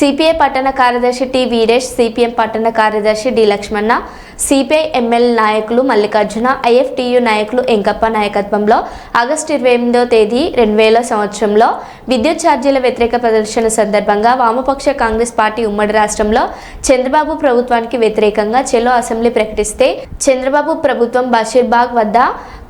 CPI పట్టణ కార్యదర్శి T Veeresh CPM పట్టణ కార్యదర్శి డి లక్ష్మణ సిపిఐ ఎంఎల్ నాయకులు మల్లికార్జున ఐఎఫ్టియు నాయకులు ఎంకప్ప నాయకత్వంలో ఆగస్టు ఇరవై ఎనిమిదో తేదీ రెండు వేల సంవత్సరంలో విద్యుత్ ఛార్జీల వ్యతిరేక ప్రదర్శన సందర్భంగా వామపక్ష కాంగ్రెస్ పార్టీ ఉమ్మడి రాష్ట్రంలో చంద్రబాబు ప్రభుత్వానికి వ్యతిరేకంగా చెలో అసెంబ్లీ ప్రకటిస్తే చంద్రబాబు ప్రభుత్వం బషీర్బాగ్ వద్ద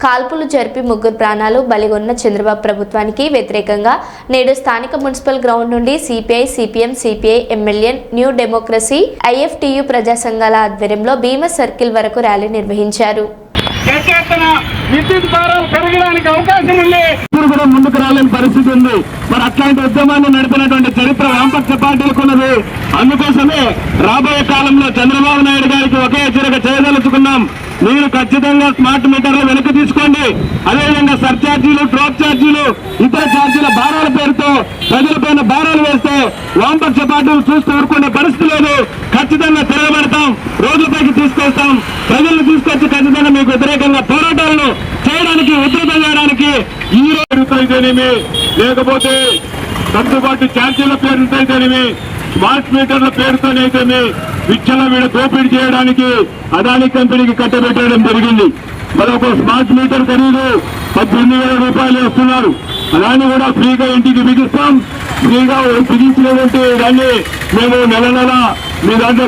కాల్పులు జరిపి ముగ్గురు ప్రాణాలు బలిగొన్న చంద్రబాబు ప్రభుత్వానికి వ్యతిరేకంగా నేడు స్థానిక మున్సిపల్ గ్రౌండ్ నుండి CPI CPM CPI MLA new democracy IFTU ప్రజా సంఘాల ఆధ్వర్యంలో భీమ సర్కిల్ వరకు ర్యాలీ నిర్వహించారు. పెద్ద ఎత్తున విద్యుత్ భారాలు పెరగడానికి అవకాశం ఉంది. ఇప్పుడు కూడా ముందుకు రాలేని పరిస్థితి ఉంది. మరి అట్లాంటి ఉద్యమాన్ని నడిపినటువంటి చరిత్ర వామపక్ష పార్టీలకు ఉన్నది అందుకోసమే రాబోయే కాలంలో చంద్రబాబు నాయుడు గారికి ఒకే హెచ్చరిక చేయదలుచుకున్నాం. మీరు ఖచ్చితంగా స్మార్ట్ మీటర్లు వెనక్కి తీసుకోండి. అదేవిధంగా సర్ఛార్జీలు డ్రాప్ ఛార్జీలు ఇతర ఛార్జీల భారాల పేరుతో ప్రజలపైన భారాలు వేస్తే వామపక్ష పార్టీలు చూస్తూ ఊరుకునే పరిస్థితి లేదు. ఖచ్చితంగా రోడ్లపైకి తీసుకొస్తాం. ప్రజలను తీసుకొచ్చి ఖచ్చితంగా మీకు వ్యతిరేకంగా పోరాటాలను చేయడానికి ఉధృతం చేయడానికి ఈ రోజు లేకపోతే సర్దుబాటు ఛార్జీల పేరుతోనేమి స్మార్ట్ మీటర్ల పేరుతోనైతేమి విచ్చల వీడ దోపిడీ చేయడానికి అదానీ కంపెనీకి కట్టబెట్టడం జరిగింది. మరొక స్మార్ట్ మీటర్ ఖరీదు పద్దెనిమిది వేల రూపాయలు వస్తున్నారు. అలానే కూడా ఫ్రీగా ఇంటికి బిగిస్తాం. ఫ్రీగా బిగించినటువంటి దాన్ని మేము నెల నెల మీ దాంట్లో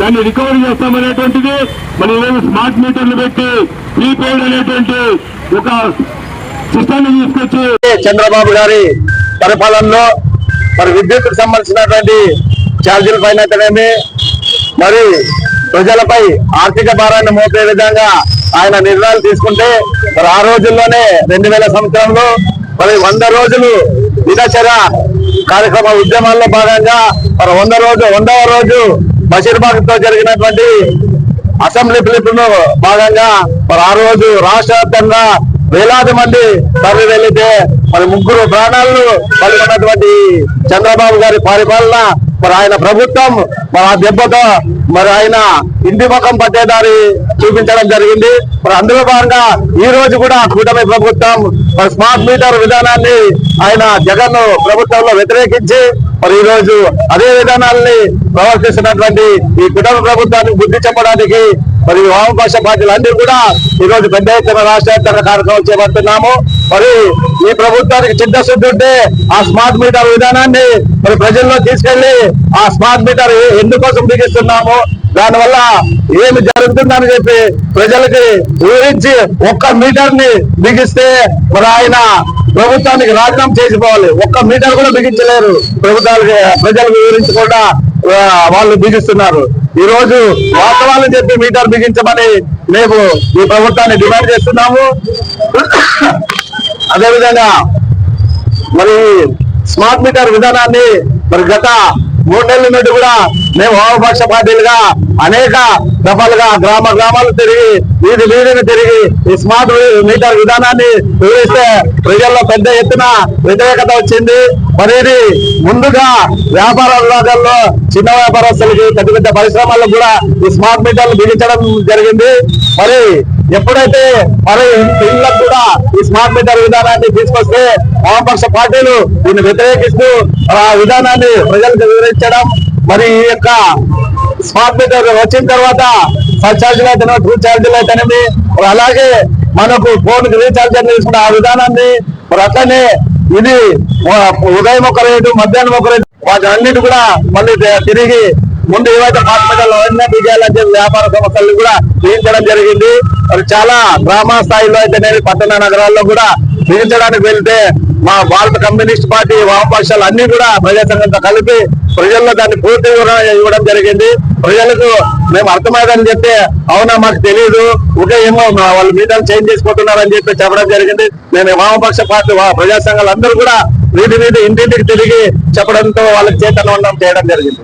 దాన్ని రికవరీ చేస్తామనేటువంటిది మరి ఈరోజు స్మార్ట్ మీటర్లు పెట్టి ప్రీపెయిడ్ అనేటువంటి ఒక సిస్టమ్ తీసుకొచ్చి చంద్రబాబు గారి పరిపాలనలో మరి విద్యుత్ సంబంధించినటువంటి ఛార్జీల పైన మరి ప్రజలపై ఆర్థిక భారాన్ని మోపే విధంగా ఆయన నిర్ణయాలు తీసుకుంటే మరి ఆ రోజుల్లోనే రెండు వేల సంవత్సరంలో మరి వంద రోజులు దినచర కార్యక్రమ ఉద్యమాల్లో భాగంగా మరి వంద రోజు వందవ రోజు బషీర్బాగ్తో జరిగినటువంటి అసెంబ్లీ పిలుపులో భాగంగా మరి ఆ రోజు రాష్ట్ర వ్యాప్తంగా వేలాది మంది తరలి వెళ్ళితే మరి ముగ్గురు ప్రాణాలను పలుకున్నటువంటి చంద్రబాబు గారి పరిపాలన మరి ఆయన ప్రభుత్వం మరి ఆ దెబ్బతో మరి ఆయన ఇంటి ముఖం పట్టేదారి చూపించడం జరిగింది. మరి అందులో భాగంగా ఈ రోజు కూడా కూటమి ప్రభుత్వం మరి స్మార్ట్ మీటర్ విధానాన్ని ఆయన జగన్ ప్రభుత్వంలో వ్యతిరేకించి మరి ఈ రోజు అదే విధానాల్ని ప్రవర్తిస్తున్నటువంటి ఈ కుటుంబ ప్రభుత్వానికి బుద్ధి చెప్పడానికి మరి వామపక్ష పార్టీలు అన్ని కూడా ఈ రోజు పెద్ద ఎత్తున రాష్ట్ర కార్యక్రమం చేపడుతున్నాము. మరి ఈ ప్రభుత్వానికి చిత్తశుద్ధి ఉంటే ఆ స్మార్ట్ మీటర్ విధానాన్ని మరి ప్రజల్లో తీసుకెళ్ళి ఆ స్మార్ట్ మీటర్ ఎందుకోసం బిగిస్తున్నాము? దానివల్ల ఏమి జరుగుతుందని చెప్పి ప్రజలకి వివరించి ఒక్క మీటర్ని బిగిస్తే మరి ఆయన ప్రభుత్వానికి రాజీనామా చేసిపోవాలి. ఒక్క మీటర్ కూడా బిగించలేరు ప్రభుత్వాలకి ప్రజలకు వివరించకుండా వాళ్ళు బిగిస్తున్నారు. ఈ రోజు వాస్తవాలను చెప్పి మీటర్ బిగించమని మేము ఈ ప్రభుత్వాన్ని డిమాండ్ చేస్తున్నాము. అదేవిధంగా మరి స్మార్ట్ మీటర్ విధానాన్ని మరి గత మూడేళ్ళ నుండి కూడా మేము వామపక్ష పార్టీలుగా అనేక దఫాలుగా గ్రామ గ్రామాలు తిరిగి వీధి వీధిని తిరిగి ఈ స్మార్ట్ మీటర్ విధానాన్ని వివరిస్తే ప్రజల్లో పెద్ద ఎత్తున వ్యతిరేకత వచ్చింది. మరి ఇది ముందుగా వ్యాపార విభాగాల్లో చిన్న వ్యాపారస్తులకి పెద్ద పెద్ద పరిశ్రమలకు కూడా ఈ స్మార్ట్ మీటర్లు బిగించడం జరిగింది. మరి ఎప్పుడైతే మరి ఇళ్ళకు కూడా ఈ స్మార్ట్ మీటర్ విధానాన్ని తీసుకొస్తే వామపక్ష పార్టీలు దీన్ని వ్యతిరేకిస్తూ ఆ విధానాన్ని ప్రజలకు వివరించడం మరి ఈ యొక్క స్మార్ట్ మీటర్ వచ్చిన తర్వాత ఫస్ట్ ఛార్జీలు అయితేనే టూ ఛార్జీలు అయితేనేమి అలాగే మనకు ఫోన్కి రీఛార్జ్ అని తీసుకున్న ఆ విధానాన్ని మరి అట్లనే ఇది ఉదయం ఒక రేటు మధ్యాహ్నం ఒక రేటు వాటి అన్నిటి కూడా మళ్ళీ తిరిగి ముందు ఏవైతే పాఠశాలలో అన్నీ విజయాలు చెప్పి వ్యాపార సంస్థలను కూడా నిర్మించడం జరిగింది. మరి చాలా గ్రామ స్థాయిలో అయితేనేమి పట్టణ నగరాల్లో కూడా నిర్మించడానికి వెళ్తే మా భారత కమ్యూనిస్ట్ పార్టీ వామపక్షాలు అన్ని కూడా ప్రజా సంఘంతో కలిపి ప్రజల్లో దాన్ని పూర్తి ఇవ్వడం జరిగింది. ప్రజలకు మేము అర్థమైందని చెప్తే అవునా మాకు తెలియదు ఒకే ఏమో వాళ్ళు మీటర్లు చేంజ్ చేసుకుంటున్నారని చెప్పి చెప్పడం జరిగింది. మేము వామపక్ష పార్టీ వా- ప్రజా సంఘాలు అందరూ కూడా వీటి మీద ఇంటింటికి తిరిగి చెప్పడంతో వాళ్ళకి చేతనం చేయడం జరిగింది.